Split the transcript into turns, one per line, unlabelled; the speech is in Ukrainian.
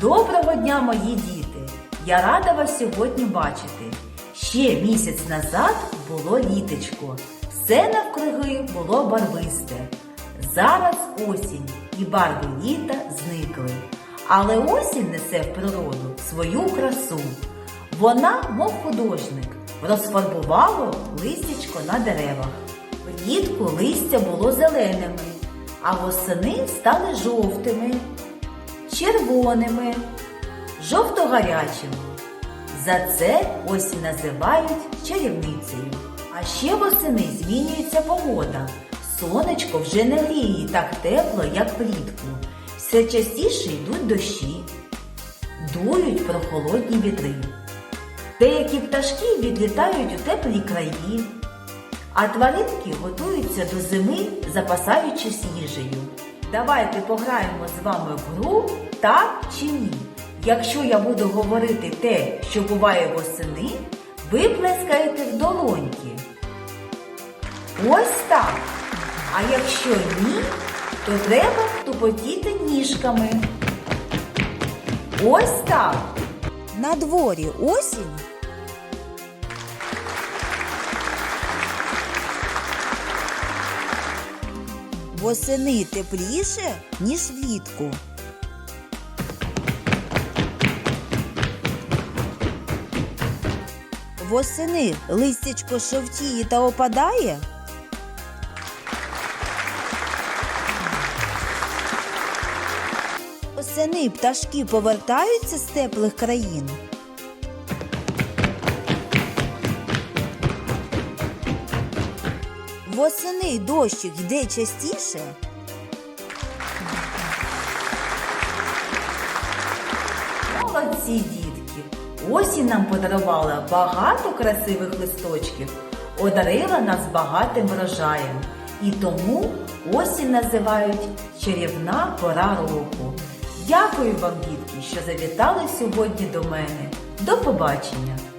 Доброго дня, мої діти! Я рада вас сьогодні бачити. Ще місяць назад було літочко, все навкруги було барвисте. Зараз осінь і барви літа зникли. Але осінь несе в природу свою красу. Вона, мов художник, розфарбувала листячко на деревах. Влітку листя було зеленими, а восени стали жовтими, червоними, жовто-гарячими. За це осінь називають чарівницею. А ще восени змінюється погода. Сонечко вже не гріє так тепло, як влітку. Все частіше йдуть дощі, дують прохолодні вітри. Деякі пташки відлітають у теплі краї, а тваринки готуються до зими, запасаючись їжею. Давайте пограємо з вами в гру так чи ні. Якщо я буду говорити те, що буває восени, ви плескаєте в долоньки. Ось так. А якщо ні, то треба тупотіти ніжками. Ось так.
На дворі осінь. Восени тепліше, ніж влітку. Восени листячко шовтіє та опадає. Восени пташки повертаються з теплих країн. Восени дощик йде частіше.
Молодці! Осінь нам подарувала багато красивих листочків, одарила нас багатим врожаєм. І тому осінь називають чарівна пора року. Дякую вам, дітки, що завітали сьогодні до мене. До побачення!